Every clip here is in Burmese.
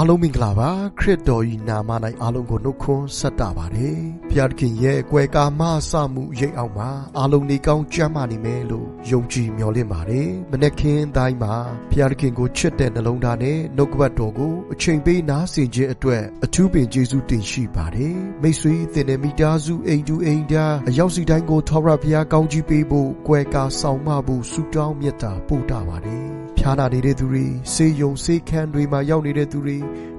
အားလုံးမင်္ဂလာပါခရစ်တော်ဤနာမ၌အားလုံးကိုနှုတ်ခွန်းဆက်တာပါတယ်ဘုရားသခင်ရဲ့ကွယ်ကာမဆမှုရိပ်အောင်မှာအားလုံးနေကောင်းကြမ်းမာနေမယ်လို့ယုံကြည်မျှော်လင့်ပါတယ်မနေ့ခင်းတိုင်းမှာဘုရားသခင်ကိုချစ်တဲ့နှလုံးသားနဲ့နှုတ်ကပတ်တော်ကိုအချိန်ပေးနားဆင်ခြင်းအတွက်အထူးပင်ကျေးဇူးတင်ရှိပါတယ်မိတ်ဆွေသင်တဲ့မိသားစုအိမ်တူအိမ်ဒါအရောက်စီတိုင်းကိုထောက်ရဘုရားကောင်းကြီးပေးဖို့ကွယ်ကာဆောင်မဖို့ဆုတောင်းမြတ်တာပို့တာပါတယ် ဖျားနာနေတဲ့သူတွေစေယုံစေခန်းတွေမှာရောက်နေတဲ့သူတွေ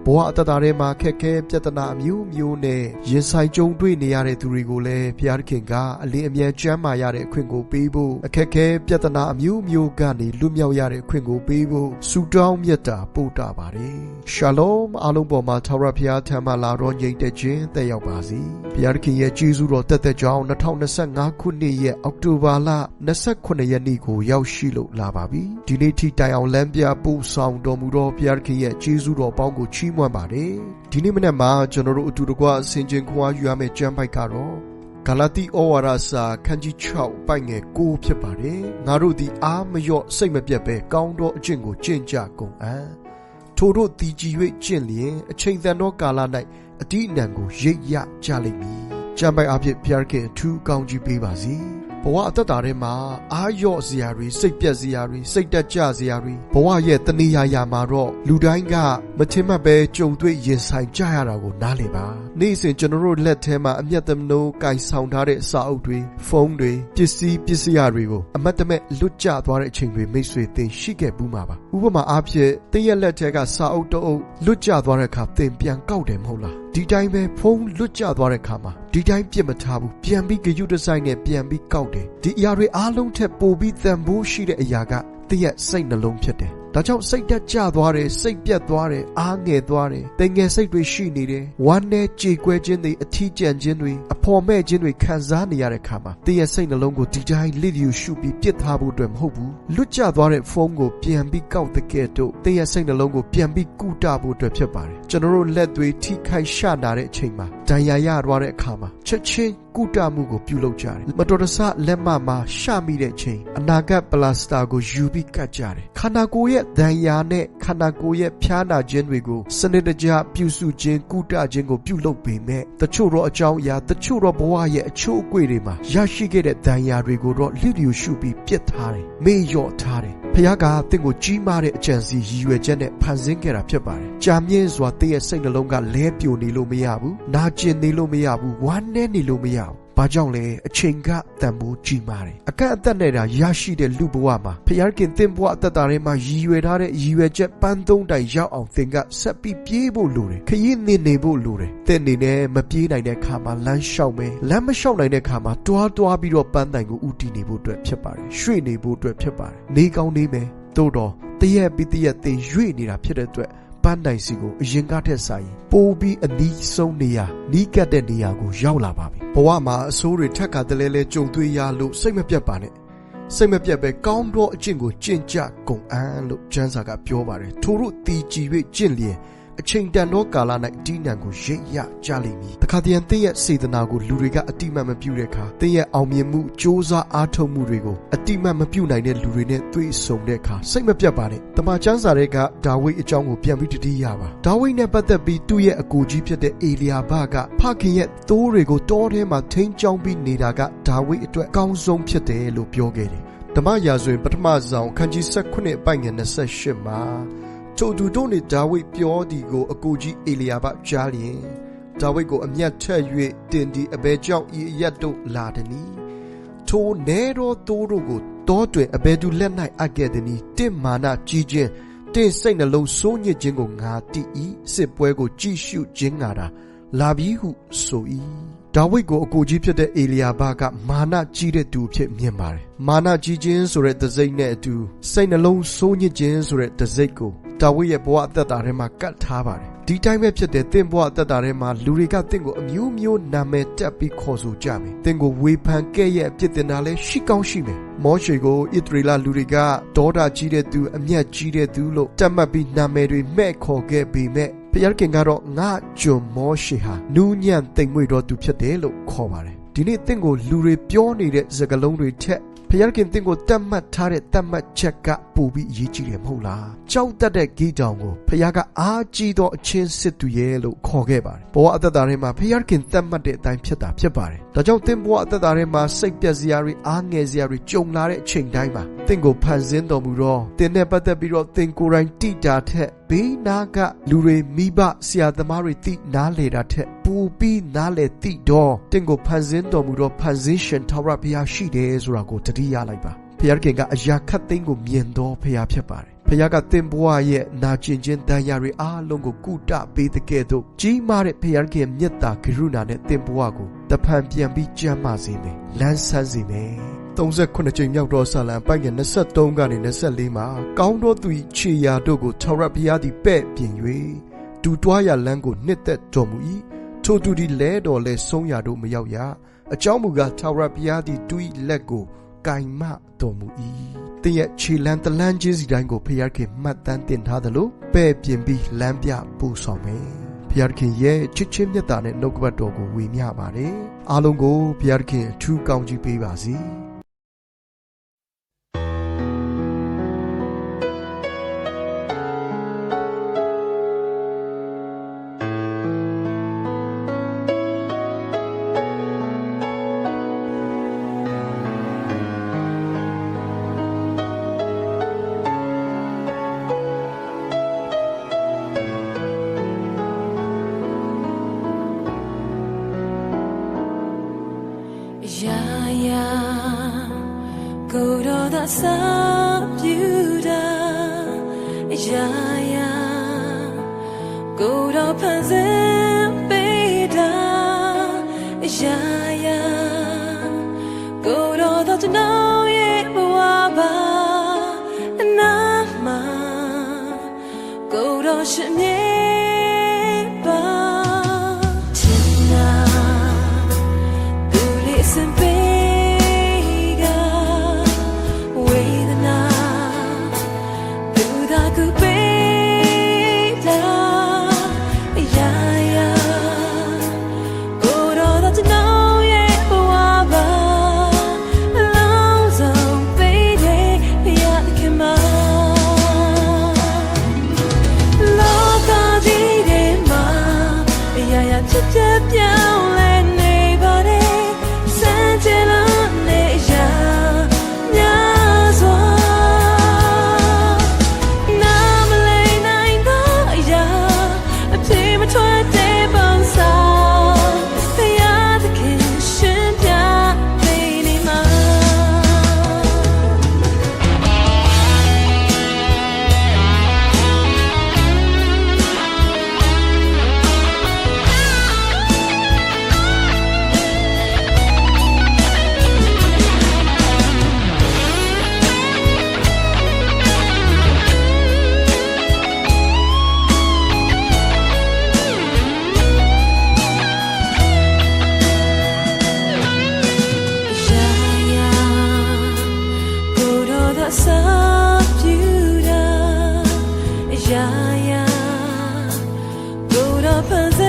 ဘဝအတ္တတာထဲမှာခက်ခဲပြဿနာအမျိုးမျိုးနဲ့ရင်ဆိုင်ကြုံတွေ့နေရတဲ့သူတွေကိုလည်းဘုရားသခင်ကအလင်းအမြန်ကျမ်းမာရတဲ့အခွင့်ကိုပေးဖို့အခက်ခဲပြဿနာအမျိုးမျိုးကနေလွတ်မြောက်ရတဲ့အခွင့်ကိုပေးဖို့ဆုတောင်းမြတ်တာပို့တာပါတယ်ရှာလောမအားလုံးပေါ်မှာထာဝရဘုရားထံမှလာတော်ညီတဲ့ခြင်းတက်ရောက်ပါစေဘုရားသခင်ရဲ့ကျေးဇူးတော်တက်တဲ့ကြောင်း2025ခုနှစ်ရဲ့အောက်တိုဘာလ29ရက်နေ့ကိုရောက်ရှိလို့လာပါပြီဒီနေ့ထိတိုင်အောင်လမ်းပြပို့ဆောင်တော်မူသောဘုရားသခင်ရဲ့ကျေးဇူးတော်ပေါင်းကိုချီးမွမ်းပါတယ်ဒီနေ့မနေ့မှာကျွန်တော်တို့အတူတကွအစဉ်ချင်းခွာယူရမယ့်ကျမ်းပိုက်ကတော့ဂလာတိဩဝါဒစာခန်းကြီး6ပိုက်ငယ်9ဖြစ်ပါတယ်ငါတို့သည်အားမလျော့စိတ်မပြတ်ပဲကောင်းသောအကျင့်ကိုကျင့်ကြကုန်အံ့ထိုတို့တည်ကြည်၍ကျင့်လျင်အချိန်တန်သောကာလ၌အတိအနံကိုရိပ်ရကြလိမ့်မည်ကျမ်းပိုက်အဖြစ်ဘုရားခင်အထူးကောင်းကြီးပေးပါစေ ဘဝအသက်တာထဲမှာအာရော့စရာတွေစိတ်ပြက်စရာတွေစိတ်တက်ကြစရာတွေဘဝရဲ့တဏှာရာမှာတော့လူတိုင်းကမထင်မှတ်ပဲကြုံတွေ့ရင်ဆိုင်ကြရတာကိုနားလည်ပါနေ့စဉ်ကျွန်တော်တို့လက်ထဲမှာအမျက်တမနိုးကင်ဆောင်ထားတဲ့စာအုပ်တွေဖုန်းတွေပစ္စည်းပစ္စည်းတွေကိုအမတ်တမဲ့လွတ်ကျသွားတဲ့အချိန်တွေမိတ်ဆွေသင်ရှိခဲ့ဘူးမှာပါဥပမာအားဖြင့်တင်းရဲ့လက်ထဲကစာအုပ်တအုပ်လွတ်ကျသွားတဲ့အခါသင်ပြန်ကောက်တယ်မဟုတ်လား ဒီတိုင်းပဲဖုံးလွတ်ကျသွားတဲ့ခါမှာဒီတိုင်းပြစ်မထားဘူးပြန်ပြီးဂယုတဆိုင်နဲ့ပြန်ပြီးကောက်တယ်ဒီအရာတွေအားလုံးထက်ပိုပြီးတန်ဖိုးရှိတဲ့အရာကတည့်ရဲ့စိတ်နှလုံးဖြစ်တယ် ဒါကြောင့်စိတ်တက်ကြသွားတယ်စိတ်ပြတ်သွားတယ်အားငယ်သွားတယ်တင်ငယ်စိတ်တွေရှိနေတယ်ဝမ်းနဲ့ကြေကွဲခြင်းတွေအထီးကျန်ခြင်းတွေအဖော်မဲ့ခြင်းတွေခံစားနေရတဲ့ခါမှာတည့်ရဲ့စိတ်နှလုံးကိုဒီတိုင်းလစ်လျူရှုပြီးပြစ်ထားဖို့အတွက်မဟုတ်ဘူးလွတ်ကျသွားတဲ့ဖုန်းကိုပြန်ပြီးကောက်တဲ့ကဲ့သို့တည့်ရဲ့စိတ်နှလုံးကိုပြန်ပြီးကုတဖို့အတွက်ဖြစ်ပါတယ်ကျွန်တော်တို့လက်တွေထိခိုက်ရှနာတဲ့အချိန်မှာ ဒဏ်ရာရသွားတဲ့အခါမှာချက်ချင်းကုတမှုကိုပြုလုပ်ကြတယ်မတော်တဆလက်မမှာရှမိတဲ့ချိန်အနာဂတ်ပလတ်စတာကိုယူပြီးကတ်ကြတယ်ခန္ဓာကိုယ်ရဲ့ဒဏ်ရာနဲ့ခန္ဓာကိုယ်ရဲ့ဖျားနာခြင်းတွေကိုစနစ်တကျပြုစုခြင်းကုတခြင်းကိုပြုလုပ်ပေမဲ့တချို့တော့အကြောင်းအရာတချို့တော့ဘဝရဲ့အချို့အကွေတွေမှာရရှိခဲ့တဲ့ဒဏ်ရာတွေကိုတော့လစ်လျူရှုပြီးပြစ်ထားတယ်မေ့လျော့ထားတယ်ဖခင်ကတင့်ကိုကြီးမားတဲ့အကြံစီရည်ရွယ်ချက်နဲ့ဖန်ဆင်းခဲ့တာဖြစ်ပါတယ်။ကြာမြင့်စွာတင့်ရဲ့စိတ်နှလုံးကလဲပြိုနေလို့မရဘူး။နာကျင်နေလို့မရဘူး။ဝမ်းနည်းနေလို့မရဘူး။ဘာကြောင့်လဲအချိန်ကတန်ဖိုးကြီးမားတယ်အကန့်အသတ်နဲ့တာရရှိတဲ့လူဘဝမှာဖျားခင်သင်ဘဝအသက်တာထဲမှာရည်ရွယ်ထားတဲ့ရည်ရွယ်ချက်ပန်းသုံးတိုင်ရောက်အောင်သင်ကဆက်ပြီးပြေးဖို့လိုတယ်ခရီးနေနေဖို့လိုတယ်သင်နေနဲ့မပြေးနိုင်တဲ့ခါမှာလမ်းလျှောက်မယ်လမ်းမလျှောက်နိုင်တဲ့ခါမှာတွားတွားပြီးတော့ပန်းတိုင်ကိုဥတီနေဖို့အတွက်ဖြစ်ပါတယ်ရွှေ့နေဖို့အတွက်ဖြစ်ပါတယ်နေကောင်းနေမယ်သို့တော့တရက်ပြီးတရက်သင်ရွေ့နေတာဖြစ်တဲ့အတွက် ပန်းတိုင်စီကိုအရင်ကထက်စာရင်ပိုပြီးအနီးဆုံးနေရာနီးကပ်တဲ့နေရာကိုရောက်လာပါပြီဘဝမှာအဆိုးတွေထက်ကတလဲလဲကြုံတွေ့ရလို့စိတ်မပြတ်ပါနဲ့စိတ်မပြတ်ပဲကောင်းသောအကျင့်ကိုကျင့်ကြကုန်အံ့လို့ကျမ်းစာကပြောပါတယ်ထို့တို့တည်ကြည်၍ကျင့်လျင် အချိန်တန်သောကာလ၌ဒီနံကိုရိပ်ရကြလိမ့်မည်တခါတည်းသင်ရဲ့စေတနာကိုလူတွေကအတိမတ်မပြုတဲ့အခါသင်ရဲ့အောင်မြင်မှုစ조사အားထုတ်မှုတွေကိုအတိမတ်မပြုနိုင်တဲ့လူတွေနဲ့တွေ့ဆုံတဲ့အခါစိတ်မပြတ်ပါနဲ့တမန်ကျမ်းစာတွေကဒါဝိဒ်အကြောင်းကိုပြန်ပြီးတတိယပါဒါဝိဒ်နဲ့ပတ်သက်ပြီးသူ့ရဲ့အကူကြီးဖြစ်တဲ့အေလီယာဘကဖခင်ရဲ့တိုးတွေကိုတောထဲမှာထိန်းချောင်းပြီးနေတာကဒါဝိဒ်အတွက်အကောင်းဆုံးဖြစ်တယ်လို့ပြောခဲ့တယ်ဓမ္မရာဇဝင်ပထမဆောင်ခန်းကြီး16အပိုင်ငယ်28မှာ ထိုသူတို့နှင့်ဒါဝိဒ်ပြောသည်ကိုအကိုကြီးအေလီယာဘကြားလျင်ဒါဝိဒ်ကိုအမျက်ထက်၍တင်ဒီအဘဲကြောင့်ဤအရက်တို့လာသည်နီထိုနေတော်သူတို့ကိုတောတွင်အဘဲသူလက်၌အပ်ခဲ့သည်နီတင့်မာနကြီးခြင်းတင့်စိတ်နှလုံးစိုးညစ်ခြင်းကိုငါတိ၏စစ်ပွဲကိုကြည့်ရှုခြင်းငါတာလာပြီဟုဆို၏ဒါဝိဒ်ကိုအကိုကြီးဖြစ်တဲ့အေလီယာဘကမာနကြီးတဲ့သူဖြစ်မြင်ပါတယ်မာနကြီးခြင်းဆိုတဲ့တစိမ့်နဲ့အတူစိတ်နှလုံးစိုးညစ်ခြင်းဆိုတဲ့တစိမ့်ကို ဒါဝိဒ်ရဲ့ဘဝအသက်တာထဲမှာကတ်ထားပါတယ်ဒီတိုင်းပဲဖြစ်တဲ့တင့်ဘဝအသက်တာထဲမှာလူတွေကတင့်ကိုအမျိုးမျိုးနာမည်တက်ပြီးခေါ်ဆိုကြမယ်တင့်ကိုဝေဖန်ကဲ့ရဲ့အပြစ်တင်တာလဲရှိကောင်းရှိမယ်မောရှေကိုဣသရေလလူတွေကဒေါတာကြီးတဲ့သူအမျက်ကြီးတဲ့သူလို့တတ်မှတ်ပြီးနာမည်တွေမဲ့ခေါ်ခဲ့ပေမဲ့ဖျားခင်ကတော့ငါကျွန်မောရှေဟာနူးညံ့တိမ်မွေ့တော်သူဖြစ်တယ်လို့ခေါ်ပါတယ် ဒီဒီနေ့တင့်ကိုလူတွေပြောနေတဲ့စကားလုံးတွေထက်ဖခင်တင့်ကိုတတ်မှတ်ထားတဲ့တတ်မှတ်ချက်ကပိုပြီးအရေးကြီးတယ်မဟုတ်လားကြောက်တတ်တဲ့ဂီတောင်ကိုဖခင်ကအားကြီးသောအချင်းစစ်သူရဲ့လို့ခေါ်ခဲ့ပါတယ်ဘဝအသက်တာထဲမှာဖခင်တတ်မှတ်တဲ့အတိုင်းဖြစ်တာဖြစ်ပါတယ်ဒါကြောင့်တင့်ဘဝအသက်တာထဲမှာစိတ်ပြက်စရာတွေအားငယ်စရာတွေကြုံလာတဲ့အချိန်တိုင်းမှာတင့်ကိုဖန်ဆင်းတော်မူတော့တင်နဲ့ပတ်သက်ပြီးတော့တင်ကိုယ်တိုင်တိတာထက်ဘေးနာကလူတွေမိဘဆရာသမားတွေတိနားလေတာထက်ပူပြီးနားလေတိတော့တင့်ကိုဖန်ဆင်းတော်မူတော့ဖန်ဆင်းရှင်ထာဝရဘုရားရှိတယ်ဆိုတာကိုတတိယလိုက်ပါဖျားခင်ကအရာခတ်သိမ်းကိုမြင်တော်ဖျားဖြစ်ပါတယ် ဖျားကတင်ဘွားရဲ့နာကျင်ခြင်းတန်ရာတွေအားလုံးကိုကုတပေးတဲ့ကဲ့သို့ကြီးမားတဲ့ဖျားခင်မြတ်တာကရုဏာနဲ့တင်ဘွားကိုတဖန်ပြန်ပြီးကြမ်းမစေမယ်လန်းဆန်းစေမယ်38ကြိမ်မြောက်သောဆာလံပိုက်က23ကနေ24မှာကောင်းသောသူ၏ခြေရာတို့ကိုထာဝရဘုရားသည်ပဲ့ပြင်၍ဒူတွားရလန်းကိုနှစ်သက်တော်မူ၏ထိုသူသည်လဲတော်လဲဆုံးရာတို့မရောက်ရအကြောင်းမူကားထာဝရဘုရားသည်သူ၏လက်ကို ကင်မတော်မူ၏တည့်ရဲ့ခြေလန်းတလန်းချင်းစီတိုင်းကိုဖျားခင်မှတ်တမ်းတင်ထားသလိုပဲ့ပြင်ပြီးလမ်းပြပူဆောင်မယ်ဖျားခင်ရဲ့ချစ်ချင်းမြတ်တာနဲ့နှုတ်ကပတ်တော်ကိုဝေမျှပါတယ်အားလုံးကိုဖျားခင်အထူးကောင်းချီးပေးပါစေ။ Yeah, yeah. Go to the subjuda. Yeah, yeah. Go to Panzim Beda. Yeah, yeah. Go to the Tanoe yeah, Waba. And Nama. Go to Shemye. ဖြစ်ဖြစ်ပြောင်းလဲ up